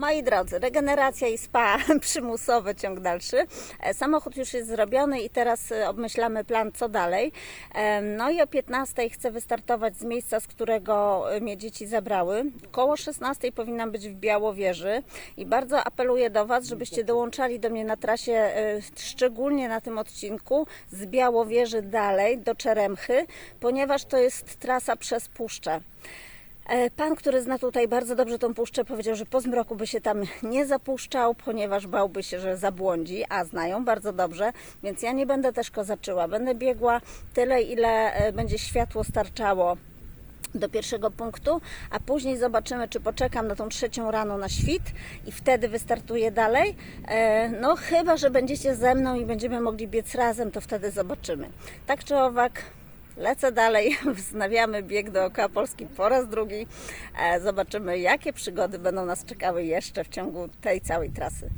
Moi drodzy, regeneracja i spa przymusowy ciąg dalszy. E, Samochód już jest zrobiony i teraz e, obmyślamy plan, co dalej. E, No i o 15 chcę wystartować z miejsca, z którego mnie dzieci zabrały. Koło 16 powinnam być w Białowieży i bardzo apeluję do Was, żebyście dołączali do mnie na trasie, szczególnie na tym odcinku z Białowieży dalej do Czeremchy, ponieważ to jest trasa przez Puszczę. E, Pan, który zna tutaj bardzo dobrze tą puszczę, powiedział, że po zmroku by się tam nie zapuszczał, ponieważ bałby się, że zabłądzi, a znają bardzo dobrze, więc ja nie będę też kozaczyła. Będę biegła tyle, ile e, będzie światło starczało do pierwszego punktu, a później zobaczymy, czy poczekam na tą trzecią rano na świt i wtedy wystartuję dalej. E, No chyba, że będziecie ze mną i będziemy mogli biec razem, to wtedy zobaczymy. Tak czy owak, lecę dalej, wznawiamy bieg dookoła Polski po raz drugi. E, Zobaczymy, jakie przygody będą nas czekały jeszcze w ciągu tej całej trasy.